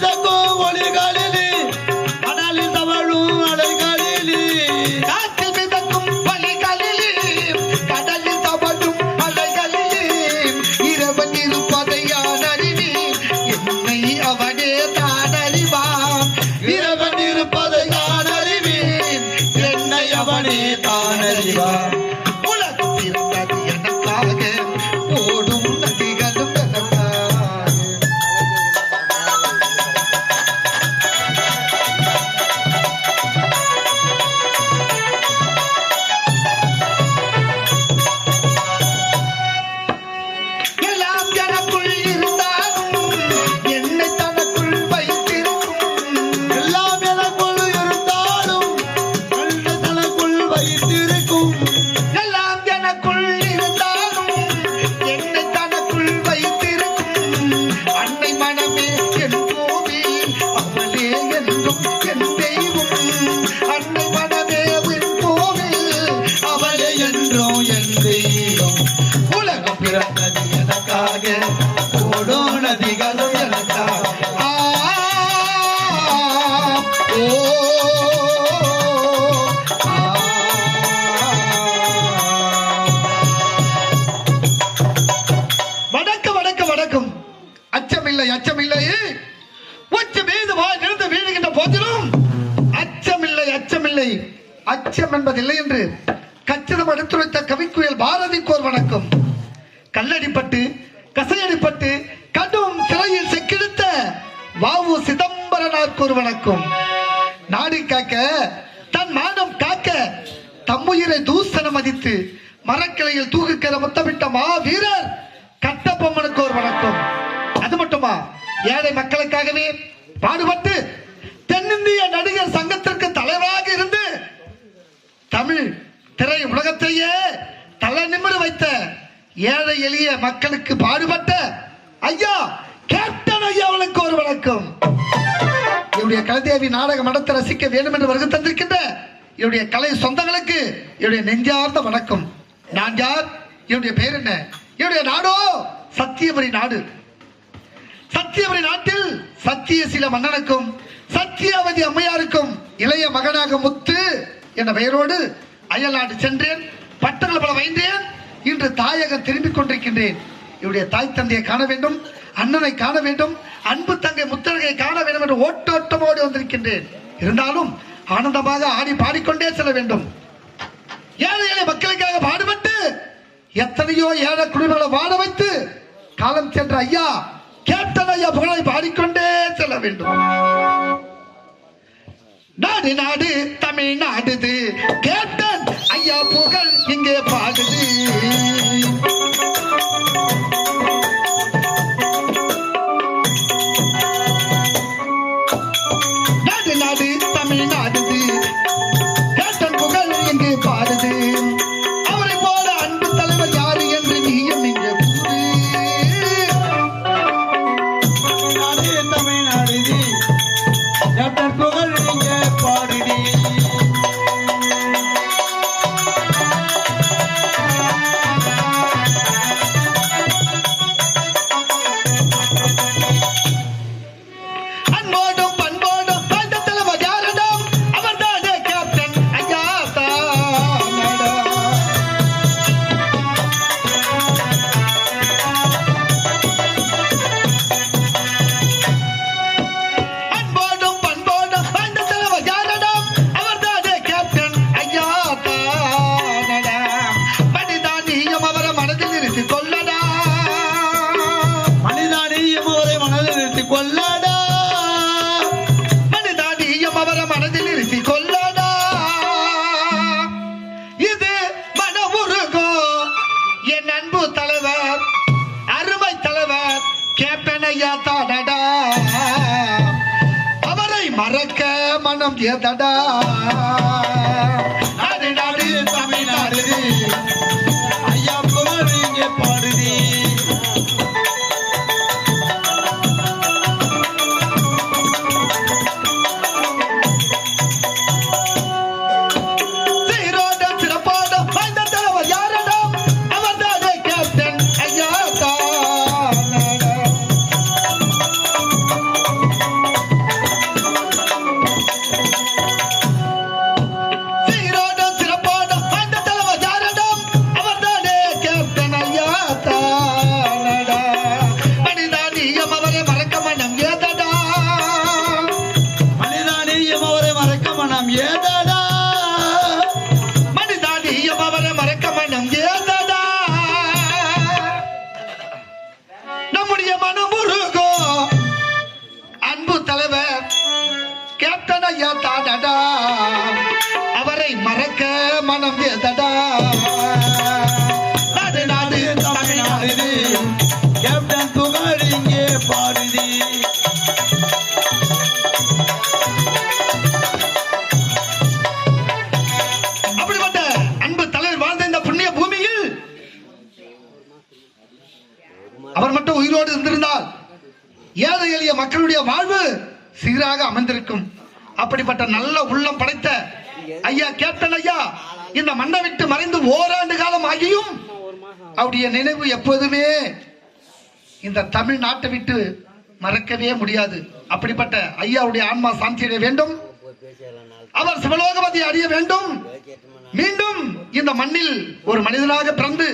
that boy. எனக்காக ஓடும் நதிகளும் எனக்காக. ஆ, ஓ, வணக்கம் வணக்கம் வணக்கம். அச்சமில்லை அச்சமில்லை. உச்ச மீது வா நிறுந்து வீழுகின்ற போதிலும் அச்சமில்லை அச்சமில்லை. அச்சம் என்பதில்லை என்று கச்சிதம் எடுத்துரைத்த கவிக்குயல் பாரதிக்கோர் வணக்கம். கல்லடிப்பட்டு கசையடிப்பட்டு கடும் சிறையில் செக்கிழுத்த வாவு சிதம்பரனாருக்கு ஒரு வணக்கம். நாடு காக்க தன் மானம் காக்க தம்முயிரை தூசன மதித்து மரக்கிளையில் தூக்குக்கிற முத்தமிட்ட மா வீரர் கட்டபொம்மனுக்கு ஒரு வணக்கம். அது மட்டுமா? ஏழை மக்களுக்காகவே பாடுபட்டு தென்னிந்திய நடிகர் சங்கத்திற்கு தலைவராக இருந்து தமிழ் திரை உலகத்தையே ஏழை எளிய மக்களுக்கு பாடுபட்ட ஐயா கேப்டன் ஐயாவுக்கு ஒரு வணக்கம். என்னுடைய கலைதேவி நாடக மடத்தை ரசிக்க வேண்டும் என்று வருகை தந்திருக்கின்ற என்னுடைய கலை சொந்தங்களுக்கு என்னுடைய நெஞ்சார்ந்த வணக்கம். நான் யார்? என்னுடைய பெயர் என்ன? என்னுடைய நாடோ? சத்தியபுரி நாடு. சத்தியபுரி நாட்டில் சத்திய சில மன்னனுக்கும் சத்தியாவதி அம்மையாருக்கும் இளைய மகனாக முத்து என்ற பெயரோடு அயல் நாடு சென்றேன் பட்டங்கள் பல வைந்தேன் இன்று தாயகம் திரும்பிக் கொண்டிருக்கின்றேன். இவருடைய தாய் தந்தையை காண வேண்டும் அண்ணனை காண வேண்டும் அன்பு தங்கை முத்தழகை காண வேண்டும் என்று ஓட்டோட்டமோடு வந்திருக்கின்றேன். இருந்தாலும் ஆனந்தமாக ஆடி பாடிக்கொண்டே செல்ல வேண்டும். ஏழை ஏழை மக்களுக்காக பாடுபட்டு எத்தனையோ ஏழை குடும்பங்களை வாழ வைத்து காலம் சென்ற ஐயா கேப்டன் ஐயா புகழை பாடிக்கொண்டே செல்ல வேண்டும். நாடு நாடு தமிழ்நாடு கேப்டன் ஐயா புகழ் மறக்க மனம் ஏதடா நாடு நாடு தமிழ்நாடு. அவரை மறக்க மனம் ஏதடா நாடு நாடு தமிழ்நாடு. கேப்டன் புகழ் இங்கே பாடுதி. அப்படிப்பட்ட அன்பு தலைவர் வாழ்ந்த இந்த புண்ணிய பூமியில் அவர் மட்டும் உயிரோடு இருந்திருந்தால் ஏழை எளிய மக்களுடைய வாழ்வு சீராக அமைந்திருக்கும். அப்படிப்பட்ட நல்ல உள்ளம் படைத்த ஐயா. கேப்டன் ஐயா இந்த மண்ணை விட்டு மறைந்து ஓராண்டு காலம் ஆகியும் அவருடைய நினைவு எப்போதுமே இந்த தமிழ்நாட்டை விட்டு மறக்கவே முடியாது. அப்படிப்பட்ட ஐயாவுடைய ஆன்மா சாந்தி அடைய வேண்டும். அவர் சிவலோகபதி அறிய வேண்டும். மீண்டும் இந்த மண்ணில் ஒரு மனிதனாக பிறந்து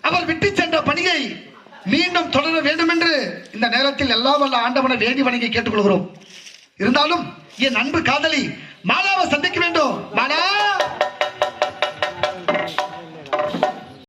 அவர் விட்டு சென்ற பணியை மீண்டும் தொடர வேண்டும் என்று இந்த நேரத்தில் எல்லா வல்ல ஆண்டவனை வேண்டி வணங்கி கேட்டுக்கொள்கிறோம். இருந்தாலும் என் அன்பு காதலி மாலாவை சந்திக்க வேண்டும். மாலா